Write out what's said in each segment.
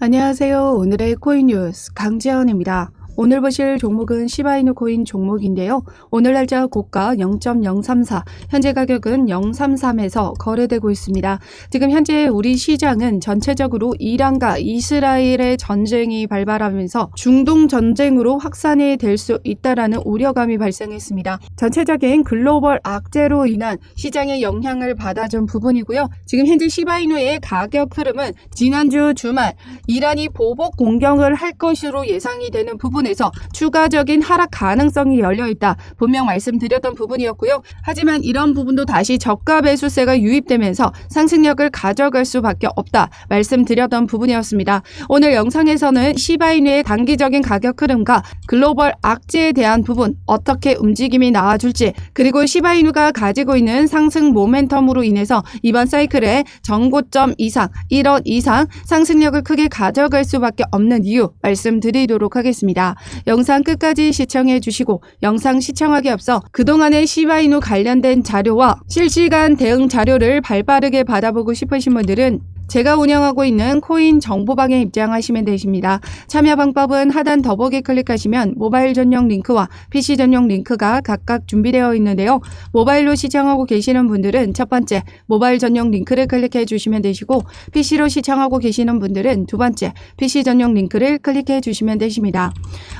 안녕하세요. 오늘의 코인 뉴스 강지현입니다. 오늘 보실 종목은 시바이누 코인 종목인데요. 오늘 날짜 고가 0.034, 현재 가격은 033에서 거래되고 있습니다. 지금 현재 우리 시장은 전체적으로 이란과 이스라엘의 전쟁이 발발하면서 중동 전쟁으로 확산이 될 수 있다라는 우려감이 발생했습니다. 전체적인 글로벌 악재로 인한 시장에 영향을 받아준 부분이고요. 지금 현재 시바이누의 가격 흐름은 지난주 주말 이란이 보복 공격을 할 것으로 예상이 되는 부분에 서 추가적인 하락 가능성이 열려 있다. 분명 말씀드렸던 부분이었고요. 하지만 이런 부분도 다시 저가 매수세가 유입되면서 상승력을 가져갈 수밖에 없다. 말씀드렸던 부분이었습니다. 오늘 영상에서는 시바이누의 단기적인 가격 흐름과 글로벌 악재에 대한 부분 어떻게 움직임이 나와줄지 그리고 시바이누가 가지고 있는 상승 모멘텀으로 인해서 이번 사이클에 정고점 이상 1원 이상 상승력을 크게 가져갈 수밖에 없는 이유 말씀드리도록 하겠습니다. 영상 끝까지 시청해 주시고 영상 시청하기 앞서 그동안의 시바이누 관련된 자료와 실시간 대응 자료를 발빠르게 받아보고 싶으신 분들은 제가 운영하고 있는 코인 정보방에 입장하시면 되십니다. 참여 방법은 하단 더보기 클릭하시면 모바일 전용 링크와 PC 전용 링크가 각각 준비되어 있는데요. 모바일로 시청하고 계시는 분들은 첫 번째 모바일 전용 링크를 클릭해 주시면 되시고 PC로 시청하고 계시는 분들은 두 번째 PC 전용 링크를 클릭해 주시면 되십니다.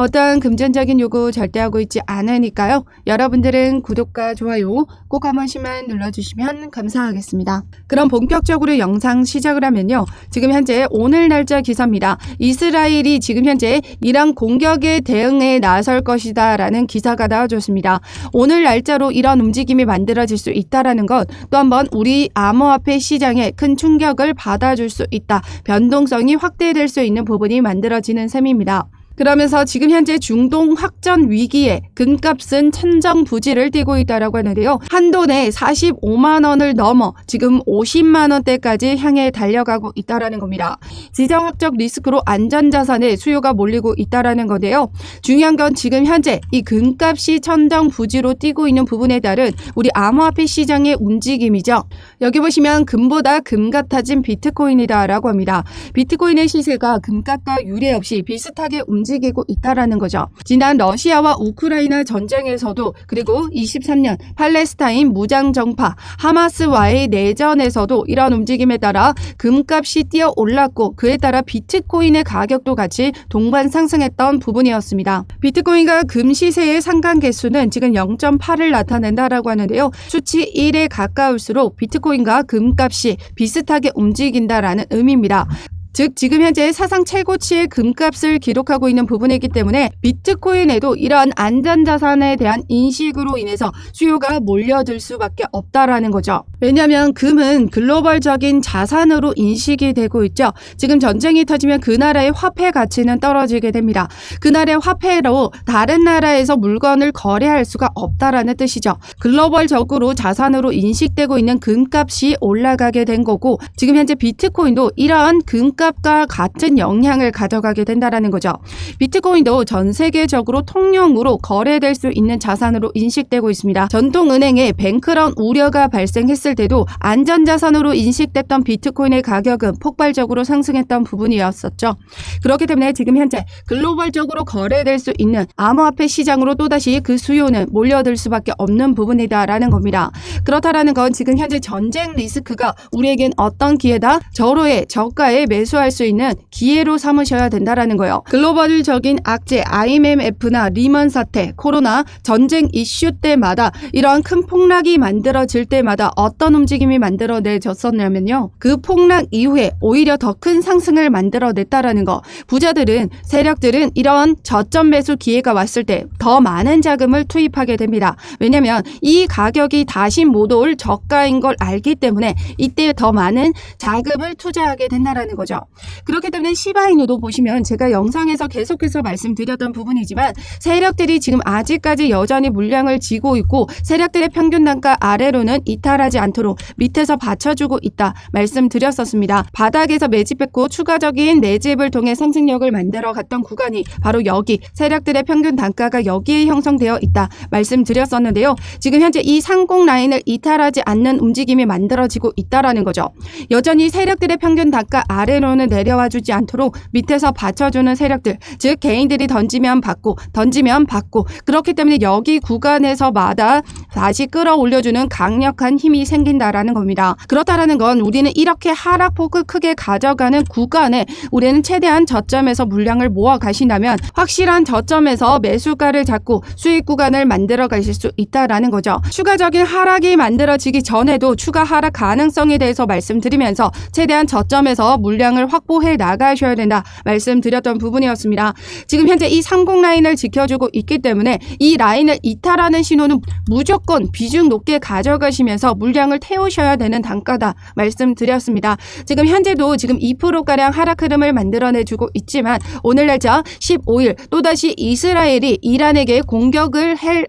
어떠한 금전적인 요구 절대 하고 있지 않으니까요. 여러분들은 구독과 좋아요 꼭 한 번씩만 눌러주시면 감사하겠습니다. 그럼 본격적으로 영상 시작을 하면요. 지금 현재 오늘 날짜 기사입니다. 이스라엘이 지금 현재 이란 공격에 대응해 나설 것이다 라는 기사가 나와줬습니다. 오늘 날짜로 이런 움직임이 만들어질 수 있다라는 것 또 한번 우리 암호화폐 시장에 큰 충격을 받아줄 수 있다. 변동성이 확대될 수 있는 부분이 만들어지는 셈입니다. 그러면서 지금 현재 중동 확전 위기에 금값은 천정 부지를 띄고 있다라고 하는데요. 한도 내 45만 원을 넘어 지금 50만 원대까지 향해 달려가고 있다라는 겁니다. 지정학적 리스크로 안전자산에 수요가 몰리고 있다라는 건데요. 중요한 건 지금 현재 이 금값이 천정 부지로 띄고 있는 부분에 따른 우리 암호화폐 시장의 움직임이죠. 여기 보시면 금보다 금 같아진 비트코인이다라고 합니다. 비트코인의 시세가 금값과 유례 없이 비슷하게 움직 이고 있다라는 거죠. 지난 러시아와 우크라이나 전쟁에서도 그리고 23년 팔레스타인 무장 정파 하마스와의 내전에서도 이런 움직임에 따라 금값이 뛰어 올랐고 그에 따라 비트코인의 가격도 같이 동반 상승했던 부분이었습니다. 비트코인과 금 시세의 상관 개수는 지금 0.8을 나타낸다라고 하는데요. 수치 1에 가까울수록 비트코인과 금값이 비슷하게 움직인다라는 의미입니다. 즉 지금 현재 사상 최고치의 금값을 기록하고 있는 부분이기 때문에 비트코인에도 이러한 안전자산에 대한 인식으로 인해서 수요가 몰려들 수밖에 없다라는 거죠. 왜냐하면 금은 글로벌적인 자산으로 인식이 되고 있죠. 지금 전쟁이 터지면 그 나라의 화폐 가치는 떨어지게 됩니다. 그 나라의 화폐로 다른 나라에서 물건을 거래할 수가 없다라는 뜻이죠. 글로벌적으로 자산으로 인식되고 있는 금값이 올라가게 된 거고 지금 현재 비트코인도 이러한 금값 과 같은 영향을 가져가게 된다라는 거죠. 비트코인도 전 세계적으로 통용으로 거래될 수 있는 자산으로 인식되고 있습니다. 전통 은행에 뱅크런 우려가 발생했을 때도 안전 자산으로 인식됐던 비트코인의 가격은 폭발적으로 상승했던 부분이었었죠. 그렇기 때문에 지금 현재 글로벌적으로 거래될 수 있는 암호화폐 시장으로 또다시 그 수요는 몰려들 수밖에 없는 부분이다라는 겁니다. 그렇다라는 건 지금 현재 전쟁 리스크가 우리에겐 어떤 기회다? 저로의 저가에 매수 매수할 수 있는 기회로 삼으셔야 된다라는 거예요. 글로벌적인 악재 IMF나 리먼 사태, 코로나, 전쟁 이슈 때마다 이러한 큰 폭락이 만들어질 때마다 어떤 움직임이 만들어내졌었냐면요. 그 폭락 이후에 오히려 더 큰 상승을 만들어냈다라는 거. 부자들은 세력들은 이런 저점 매수 기회가 왔을 때 더 많은 자금을 투입하게 됩니다. 왜냐하면 이 가격이 다시 못 올 저가인 걸 알기 때문에 이때 더 많은 자금을 투자하게 된다라는 거죠. 그렇기 때문에 시바이누도 보시면 제가 영상에서 계속해서 말씀드렸던 부분이지만 세력들이 지금 아직까지 여전히 물량을 쥐고 있고 세력들의 평균 단가 아래로는 이탈하지 않도록 밑에서 받쳐주고 있다 말씀드렸었습니다. 바닥에서 매집했고 추가적인 매집을 통해 상승력을 만들어 갔던 구간이 바로 여기 세력들의 평균 단가가 여기에 형성되어 있다 말씀드렸었는데요. 지금 현재 이 상공 라인을 이탈하지 않는 움직임이 만들어지고 있다라는 거죠. 여전히 세력들의 평균 단가 아래로 밑으로는 내려와 주지 않도록 밑에서 받쳐주는 세력들, 즉 개인들이 던지면 받고 던지면 받고 그렇기 때문에 여기 구간에서마다 다시 끌어올려주는 강력한 힘이 생긴다라는 겁니다. 그렇다라는 건 우리는 이렇게 하락폭을 크게 가져가는 구간에 우리는 최대한 저점에서 물량을 모아 가신다면 확실한 저점에서 매수가를 잡고 수익 구간을 만들어 가실 수 있다라는 거죠. 추가적인 하락이 만들어지기 전에도 추가 하락 가능성에 대해서 말씀드리면서 최대한 저점에서 물량을 확보해 나가셔야 된다 말씀드렸던 부분이었습니다. 지금 현재 이 상공 라인을 지켜주고 있기 때문에 이 라인을 이탈하는 신호는 무조건 비중 높게 가져가시면서 물량을 태우셔야 되는 단가다 말씀드렸습니다. 지금 현재도 지금 2%가량 하락 흐름을 만들어내주고 있지만 오늘 날짜 15일 또다시 이스라엘이 이란에게 공격을 할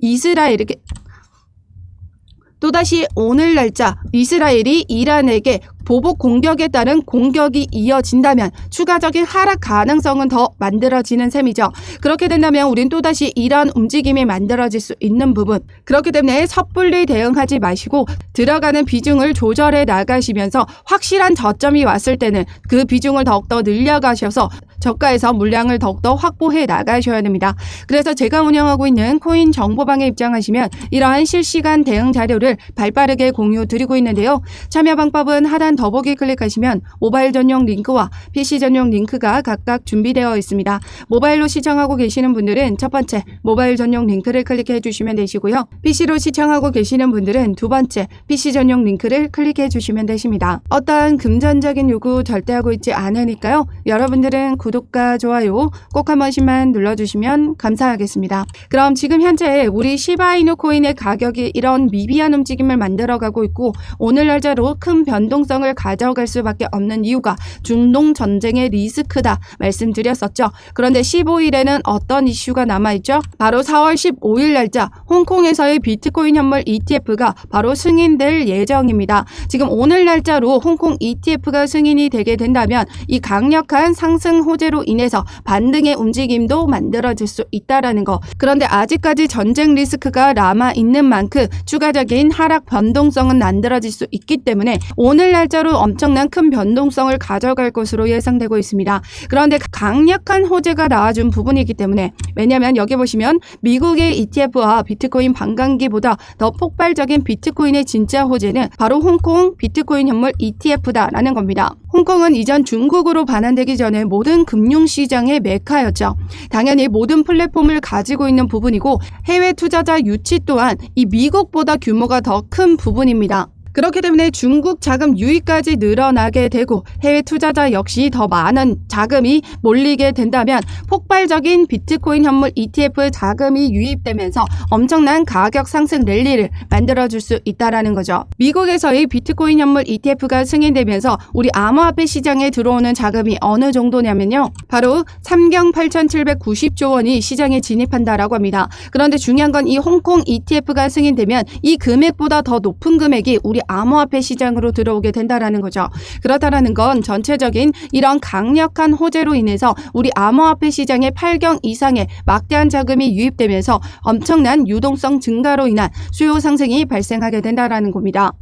이스라엘에게 또다시 오늘 날짜 이스라엘이 이란에게 보복 공격에 따른 공격이 이어진다면 추가적인 하락 가능성은 더 만들어지는 셈이죠. 그렇게 된다면 우린 또다시 이런 움직임이 만들어질 수 있는 부분. 그렇기 때문에 섣불리 대응하지 마시고 들어가는 비중을 조절해 나가시면서 확실한 저점이 왔을 때는 그 비중을 더욱더 늘려가셔서 저가에서 물량을 더욱더 확보해 나가셔야 됩니다. 그래서 제가 운영하고 있는 코인 정보방에 입장하시면 이러한 실시간 대응 자료를 발빠르게 공유 드리고 있는데요. 참여 방법은 하단 더보기 클릭하시면 모바일 전용 링크와 PC 전용 링크가 각각 준비되어 있습니다. 모바일로 시청하고 계시는 분들은 첫 번째 모바일 전용 링크를 클릭해 주시면 되시고요. PC로 시청하고 계시는 분들은 두 번째 PC 전용 링크를 클릭해 주시면 되십니다. 어떠한 금전적인 요구 절대 하고 있지 않으니까요. 여러분들은 구독과 좋아요 꼭 한 번씩만 눌러주시면 감사하겠습니다. 그럼 지금 현재 우리 시바이누 코인의 가격이 이런 미비한 움직임을 만들어가고 있고 오늘 날짜로 큰 변동성을 가져갈 수밖에 없는 이유가 중동 전쟁의 리스크다 말씀드렸었죠. 그런데 15일에는 어떤 이슈가 남아있죠? 바로 4월 15일 날짜 홍콩에서의 비트코인 현물 ETF가 바로 승인될 예정입니다. 지금 오늘 날짜로 홍콩 ETF가 승인이 되게 된다면 이 강력한 상승 호재로 인해서 반등의 움직임도 만들어질 수 있다라는 거. 그런데 아직까지 전쟁 리스크가 남아 있는 만큼 추가적인 하락 변동성은 만들어질 수 있기 때문에 오늘 날짜 로 엄청난 큰 변동성을 가져갈 것으로 예상되고 있습니다. 그런데 강력한 호재가 나와준 부분이기 때문에 왜냐하면 여기 보시면 미국의 ETF와 비트코인 반감기보다 더 폭발적인 비트코인의 진짜 호재는 바로 홍콩 비트코인 현물 ETF다라는 겁니다. 홍콩은 이전 중국으로 반환되기 전에 모든 금융시장의 메카였죠. 당연히 모든 플랫폼을 가지고 있는 부분이고 해외 투자자 유치 또한 이 미국보다 규모가 더 큰 부분입니다. 그렇기 때문에 중국 자금 유입까지 늘어나게 되고 해외 투자자 역시 더 많은 자금이 몰리게 된다면 폭발적인 비트코인 현물 ETF 자금이 유입되면서 엄청난 가격 상승 랠리를 만들어줄 수 있다라는 거죠. 미국에서의 비트코인 현물 ETF가 승인되면서 우리 암호화폐 시장에 들어오는 자금이 어느 정도냐면요. 바로 3경 8,790조 원이 시장에 진입한다라고 합니다. 그런데 중요한 건 이 홍콩 ETF가 승인되면 이 금액보다 더 높은 금액이 우리 암호화폐 시장으로 들어오게 된다라는 거죠. 그렇다라는 건 전체적인 이런 강력한 호재로 인해서 우리 암호화폐 시장에 8경 이상의 막대한 자금이 유입되면서 엄청난 유동성 증가로 인한 수요 상승이 발생하게 된다라는 겁니다.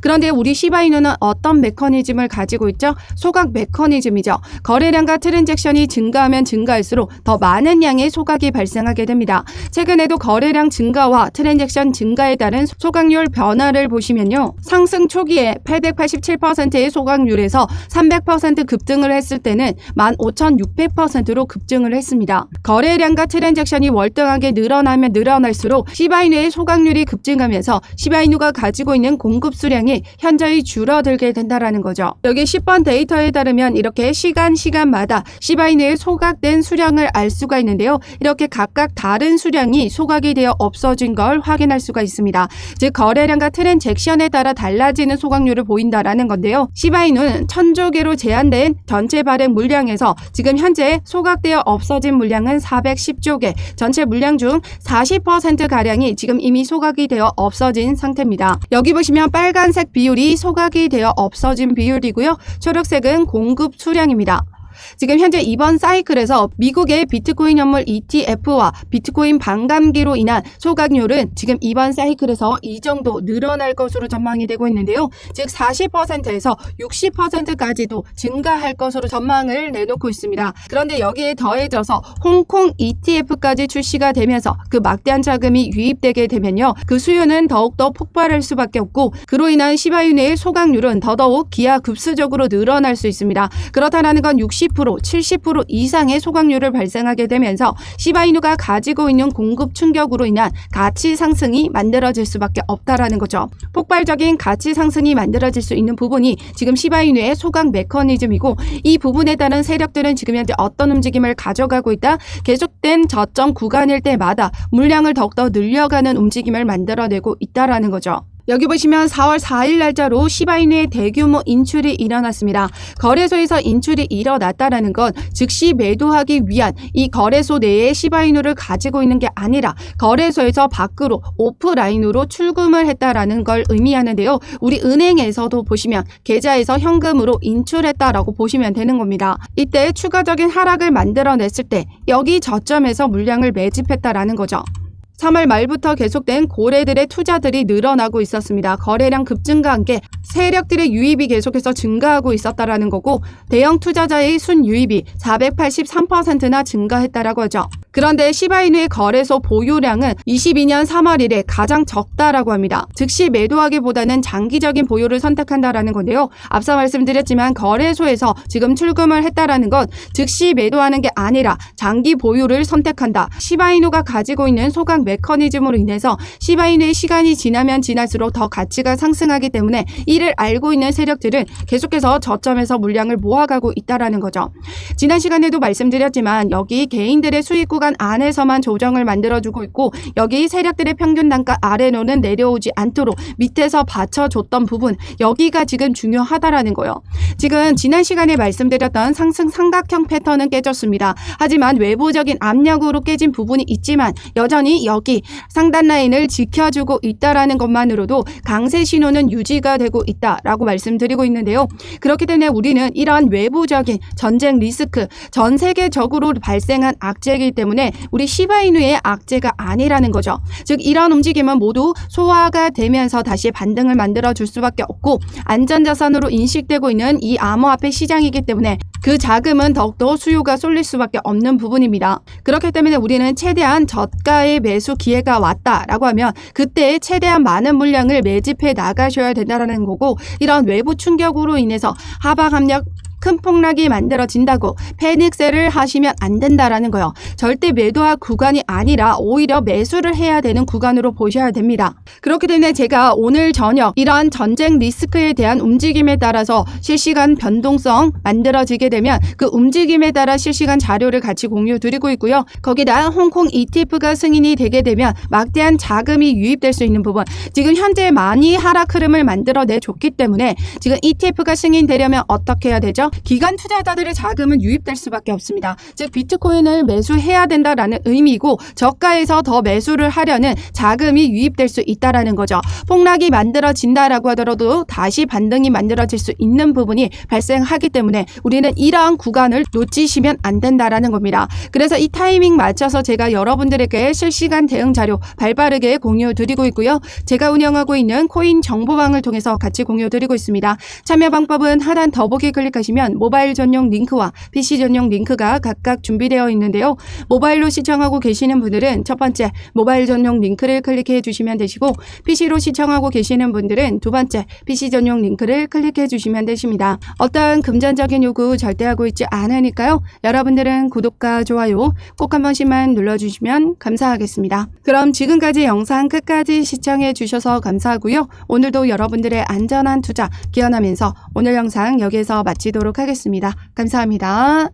그런데 우리 시바이누는 어떤 메커니즘을 가지고 있죠? 소각 메커니즘이죠. 거래량과 트랜잭션이 증가하면 증가할수록 더 많은 양의 소각이 발생하게 됩니다. 최근에도 거래량 증가와 트랜잭션 증가에 따른 소각률 변화를 보시면요. 상승 초기에 887%의 소각률에서 300% 급등을 했을 때는 15,600%로 급증을 했습니다. 거래량과 트랜잭션이 월등하게 늘어나면 늘어날수록 시바이누의 소각률이 급증하면서 시바이누가 가지고 있는 공급 수량이 현저히 줄어들게 된다라는 거죠. 여기 10번 데이터에 따르면 이렇게 시간 시간마다 시바이누의 소각된 수량을 알 수가 있는데요. 이렇게 각각 다른 수량이 소각이 되어 없어진 걸 확인할 수가 있습니다. 즉 거래량과 트랜잭션에 따라 달라지는 소각률을 보인다라는 건데요. 시바이누는 천조 개로 제한된 전체 발행 물량에서 지금 현재 소각되어 없어진 물량은 410조 개, 전체 물량 중 40%가량이 지금 이미 소각이 되어 없어진 상태입니다. 여기 보시면 빨간색 비율이 소각이 되어 없어진 비율이고요. 초록색은 공급 수량입니다. 지금 현재 이번 사이클에서 미국의 비트코인 현물 ETF와 비트코인 반감기로 인한 소각률은 지금 이번 사이클에서 이 정도 늘어날 것으로 전망이 되고 있는데요. 즉 40%에서 60%까지도 증가할 것으로 전망을 내놓고 있습니다. 그런데 여기에 더해져서 홍콩 ETF까지 출시가 되면서 그 막대한 자금이 유입되게 되면요. 그 수요는 더욱더 폭발할 수밖에 없고 그로 인한 시바윤의 소각률은 더더욱 기하급수적으로 늘어날 수 있습니다. 그렇다는 건 60%, 70% 이상의 소각률을 발생하게 되면서 시바이누가 가지고 있는 공급 충격으로 인한 가치 상승이 만들어질 수밖에 없다라는 거죠. 폭발적인 가치 상승이 만들어질 수 있는 부분이 지금 시바이누의 소각 메커니즘이고 이 부분에 따른 세력들은 지금 현재 어떤 움직임을 가져가고 있다. 계속된 저점 구간일 때마다 물량을 더욱더 늘려가는 움직임을 만들어내고 있다라는 거죠. 여기 보시면 4월 4일 날짜로 시바이누의 대규모 인출이 일어났습니다. 거래소에서 인출이 일어났다라는 건 즉시 매도하기 위한 이 거래소 내에 시바이누를 가지고 있는 게 아니라 거래소에서 밖으로 오프라인으로 출금을 했다라는 걸 의미하는데요. 우리 은행에서도 보시면 계좌에서 현금으로 인출했다라고 보시면 되는 겁니다. 이때 추가적인 하락을 만들어냈을 때 여기 저점에서 물량을 매집했다라는 거죠. 3월 말부터 계속된 고래들의 투자들이 늘어나고 있었습니다. 거래량 급증과 함께 세력들의 유입이 계속해서 증가하고 있었다라는 거고 대형 투자자의 순 유입이 483%나 증가했다라고 하죠. 그런데 시바이누의 거래소 보유량은 22년 3월 1일 가장 적다라고 합니다. 즉시 매도하기보다는 장기적인 보유를 선택한다라는 건데요. 앞서 말씀드렸지만 거래소에서 지금 출금을 했다라는 건 즉시 매도하는 게 아니라 장기 보유를 선택한다. 시바이누가 가지고 있는 소각 메커니즘으로 인해서 시바이누의 시간이 지나면 지날수록 더 가치가 상승하기 때문에 이를 알고 있는 세력들은 계속해서 저점에서 물량을 모아가고 있다라는 거죠. 지난 시간에도 말씀드렸지만 여기 개인들의 수익 구간 안에서만 조정을 만들어주고 있고 여기 세력들의 평균 단가 아래로는 내려오지 않도록 밑에서 받쳐줬던 부분 여기가 지금 중요하다라는 거예요. 지금 지난 시간에 말씀드렸던 상승 삼각형 패턴은 깨졌습니다. 하지만 외부적인 압력으로 깨진 부분이 있지만 여전히 여기 상단 라인을 지켜주고 있다라는 것만으로도 강세 신호는 유지가 되고 있다라고 말씀드리고 있는데요. 그렇기 때문에 우리는 이러한 외부적인 전쟁 리스크 전 세계적으로 발생한 악재이기 때문에 우리 시바이누의 악재가 아니라는 거죠. 즉 이러한 움직임은 모두 소화가 되면서 다시 반등을 만들어 줄 수밖에 없고 안전자산으로 인식되고 있는 이 암호화폐 시장이기 때문에 그 자금은 더욱더 수요가 쏠릴 수밖에 없는 부분입니다. 그렇기 때문에 우리는 최대한 저가의 매수 기회가 왔다라고 하면 그때 최대한 많은 물량을 매집해 나가셔야 된다는 거고 이런 외부 충격으로 인해서 하방 압력 큰 폭락이 만들어진다고 패닉셀을 하시면 안 된다라는 거요. 절대 매도할 구간이 아니라 오히려 매수를 해야 되는 구간으로 보셔야 됩니다. 그렇기 때문에 제가 오늘 저녁 이러한 전쟁 리스크에 대한 움직임에 따라서 실시간 변동성 만들어지게 되면 그 움직임에 따라 실시간 자료를 같이 공유 드리고 있고요. 거기다 홍콩 ETF가 승인이 되게 되면 막대한 자금이 유입될 수 있는 부분 지금 현재 많이 하락 흐름을 만들어내 줬기 때문에 지금 ETF가 승인되려면 어떻게 해야 되죠? 기관 투자자들의 자금은 유입될 수밖에 없습니다. 즉 비트코인을 매수해야 된다라는 의미고 저가에서 더 매수를 하려는 자금이 유입될 수 있다라는 거죠. 폭락이 만들어진다라고 하더라도 다시 반등이 만들어질 수 있는 부분이 발생하기 때문에 우리는 이러한 구간을 놓치시면 안 된다라는 겁니다. 그래서 이 타이밍 맞춰서 제가 여러분들에게 실시간 대응 자료 발빠르게 공유 드리고 있고요. 제가 운영하고 있는 코인 정보방을 통해서 같이 공유 드리고 있습니다. 참여 방법은 하단 더보기 클릭하 시면 모바일 전용 링크와 PC 전용 링크가 각각 준비되어 있는데요. 모바일로 시청하고 계시는 분들은 첫 번째 모바일 전용 링크를 클릭해 주시면 되시고 PC로 시청하고 계시는 분들은 두 번째 PC 전용 링크를 클릭해 주시면 되십니다. 어떠한 금전적인 요구 절대 하고 있지 않으니까요. 여러분들은 구독과 좋아요 꼭 한 번씩만 눌러주시면 감사하겠습니다. 그럼 지금까지 영상 끝까지 시청해 주셔서 감사하고요. 오늘도 여러분들의 안전한 투자 기원하면서 오늘 영상 여기에서 마치도록 하겠습니다. 감사합니다.